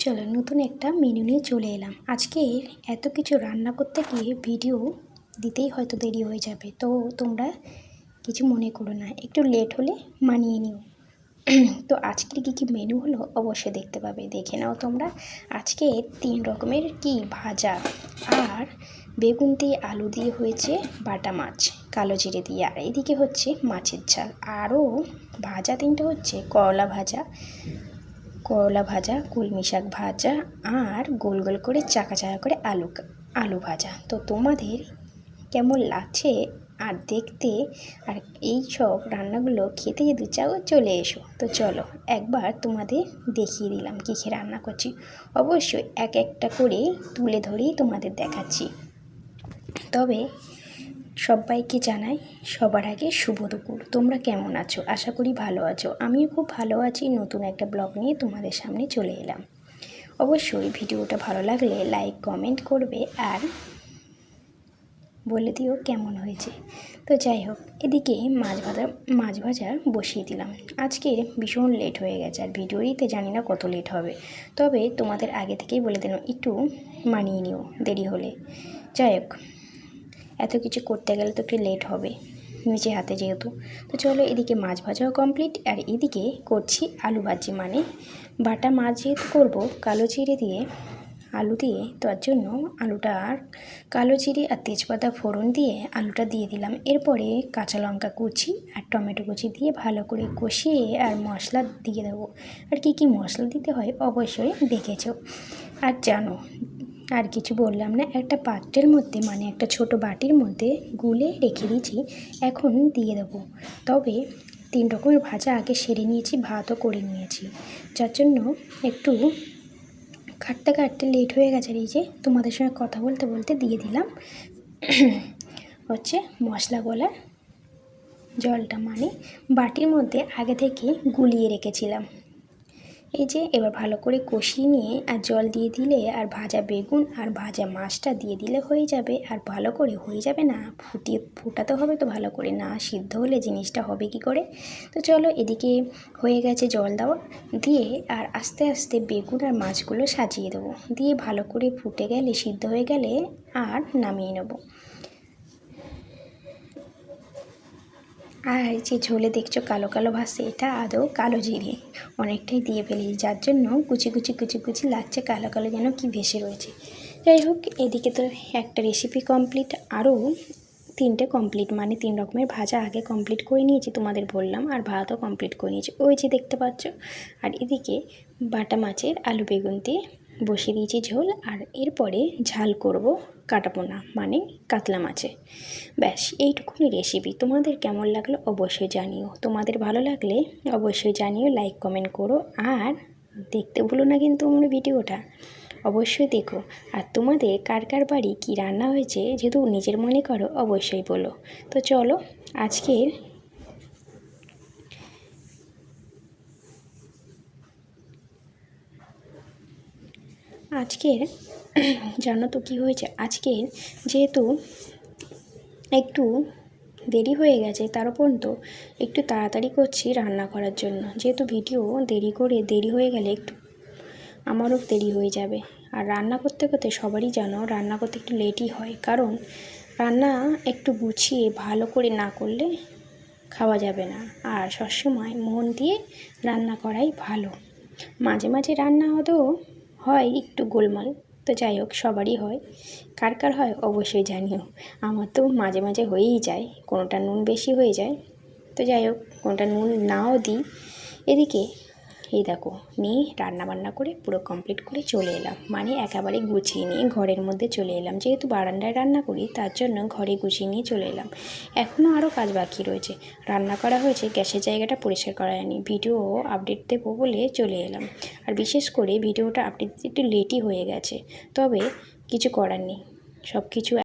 চলো নতুন একটা মেনু নিয়ে চলে এলাম। আজকে এত কিছু রান্না করতে গিয়ে ভিডিও দিতেই হয়তো দেরি হয়ে যাবে। তো তোমরা কিছু মনে করো না, একটু লেট হলে মানিয়ে নিও। তো আজকের কী কী মেনু হলো অবশ্যই দেখতে পাবে। দেখে নাও তোমরা। আজকে তিন রকমের কি? ভাজা আর বেগুন দিয়ে আলু দিয়ে হয়েছে বাটা মাছ, কালো জিরে দিয়ে। আর এদিকে হচ্ছে মাছের ঝাল। আরও ভাজা তিনটে হচ্ছে করলা ভাজা করলা ভাজা, কলমি শাক ভাজা আর গোল গোল করে চাকা চাকা করে আলু আলু ভাজা। তো তোমাদের কেমন লাগছে? আর দেখতে আর এই সব রান্নাগুলো খেতে যদি চাও, চলে এসো। তো চলো, একবার তোমাদের দেখিয়ে দিলাম কী কী রান্না করছি। অবশ্যই এক একটা করে তুলে ধরেই তোমাদের দেখাচ্ছি। তবে সবাইকে জানাই সবার আগে শুভ দুপুর। তোমরা কেমন আছো? আশা করি ভালো আছো। আমিও খুব ভালো আছি। নতুন একটা ব্লগ নিয়ে তোমাদের সামনে চলে এলাম। অবশ্যই ভিডিওটা ভালো লাগলে লাইক, কমেন্ট করবে আর বলে দিও কেমন হয়েছে। তো যাই হোক, এদিকে মাছ ভাজা মাছ ভাজা বসিয়ে দিলাম। আজকে ভীষণ লেট হয়ে গেছে আর ভিডিও দিতে জানি না কত লেট হবে। তবে তোমাদের আগে থেকেই বলে দিলাম, একটু মানিয়ে নিও দেরি হলে। যাই হোক এত কিছু করতে গেলে তো একটু লেট হবে। নিচে হাতে যেহেতু। তো চলো এদিকে মাছ ভাজাও কমপ্লিট আর এদিকে করছি আলু ভাজি মানে। বাটা মাছ যেহেতু করব, কালো চিড়ে দিয়ে, আলু দিয়ে, তার জন্য আলুটা আর কালো জিরে আর তেজপাতা ফোড়ন দিয়ে আলুটা দিয়ে দিলাম। এরপরে কাঁচা লঙ্কা কুচি আর টমেটো কুচি দিয়ে ভালো করে কষিয়ে আর মশলা দিয়ে দেবো। আর কি কি মশলা দিতে হয় অবশ্যই দেখেছ। আর জানো আর কিছু বললাম না। একটা পাত্রের মধ্যে মানে একটা ছোট বাটির মধ্যে গুলে রেখে দিয়েছি। এখন দিয়ে দেবো। তবে তিন রকমের ভাজা আগে সেরে নিয়েছি, ভাতও করে নিয়েছি। যার জন্য একটু কাটতে কাটতে লেট হয়ে গেছে। এই যে তোমাদের সঙ্গে কথা বলতে বলতে দিয়ে দিলাম। হচ্ছে মশলা গোলার জলটা মানে বাটির মধ্যে আগে থেকে গুলিয়ে রেখেছিলাম। এই যে এবার ভালো করে কষিয়ে নিয়ে আর জল দিয়ে দিলে আর ভাজা বেগুন আর ভাজা মাছটা দিয়ে দিলে হয়ে যাবে। আর ভালো করে হয়ে যাবে না, ফুটিয়ে ফুটাতে হবে তো ভালো করে না, সিদ্ধ হলে জিনিসটা হবে কি করে? তো চলো এদিকে হয়ে গেছে জল দেওয়া। দিয়ে আর আস্তে আস্তে বেগুন আর মাছগুলো সাজিয়ে দেবো। দিয়ে ভালো করে ফুটে গেলে, সিদ্ধ হয়ে গেলে আর নামিয়ে নেব। আর যে ঝোলে দেখছ কালো কালো ভাসছে, এটা আদৌ কালো জিরে। অনেকটাই দিয়ে ফেলি যার জন্য কুচি কুচি কুচি কুচি লাগছে, কালো কালো যেন কি ভেসে রয়েছে। যাই হোক, এদিকে তো একটা রেসিপি কমপ্লিট আরও তিনটে কমপ্লিট মানে তিন রকমের ভাজা আগে কমপ্লিট করে নিয়েছি, তোমাদের বললাম, আর ভাতও কমপ্লিট করে নিয়েছি। ওই যে দেখতে পাচ্ছ, আর এদিকে বাটা মাছের আলু বেগুন দিয়ে বসিয়ে দিয়েছি ঝোল আর এরপরে ঝাল করব কাটাপোনা মানে কাতলা মাছে। ব্যাস, এইটুকুনি রেসিপি তোমাদের কেমন লাগল অবশ্যই জানিও। তোমাদের ভালো লাগলে অবশ্যই জানিও লাইক কমেন্ট করো আর দেখতে ভুলো না কিন্তু আমার ভিডিওটা। অবশ্যই দেখো। আর তোমাদের কার কার বাড়ি কী রান্না হয়েছে, যেহেতু নিজের মনে করো, অবশ্যই বলো। তো চলো, আজকের আজকের, জানো তো কী হয়েছে? আজকের যেহেতু একটু দেরি হয়ে গেছে, তার উপর তো একটু তাড়াতাড়ি করছি রান্না করার জন্য। যেহেতু ভিডিও দেরি করে, দেরি হয়ে গেলে একটু আমারও দেরি হয়ে যাবে। আর রান্না করতে করতে সবারই জানো, রান্না করতে একটু লেটই হয়। কারণ রান্না একটু গুছিয়ে, ভালো করে না করলে খাওয়া যাবে না। আর সবসময় মন দিয়ে রান্না করাই ভালো। মাঝে মাঝে রান্না হতেও হয় একটু গোলমাল, তো যাই হোক, সবারই হয়। কার কার হয় অবশ্যই জানিও। আমার তো মাঝে মাঝে হয়েই যায়, কোনোটা নুন বেশি হয়ে যায়, তো যাই হোক, কোনোটা নুন নাও দিই। এদিকে এই দেখো, নিয়ে রান্না বান্না করে পুরো কমপ্লিট করে চলে এলাম। মানে একেবারে গুছিয়ে নিয়ে ঘরের মধ্যে চলে এলাম। যেহেতু বারান্দায় রান্না করি, তার জন্য ঘরে গুছিয়ে নিয়ে চলে এলাম। এখনও আরও কাজ বাকি রয়েছে। রান্না করা হয়েছে, গ্যাসের জায়গাটা পরিষ্কার করা হয়নি। ভিডিও আপডেট দেবো বলে চলে এলাম। আর বিশেষ করে ভিডিওটা আপডেট একটু লেটই হয়ে গেছে। তবে কিছু করার নেই। সব কিছু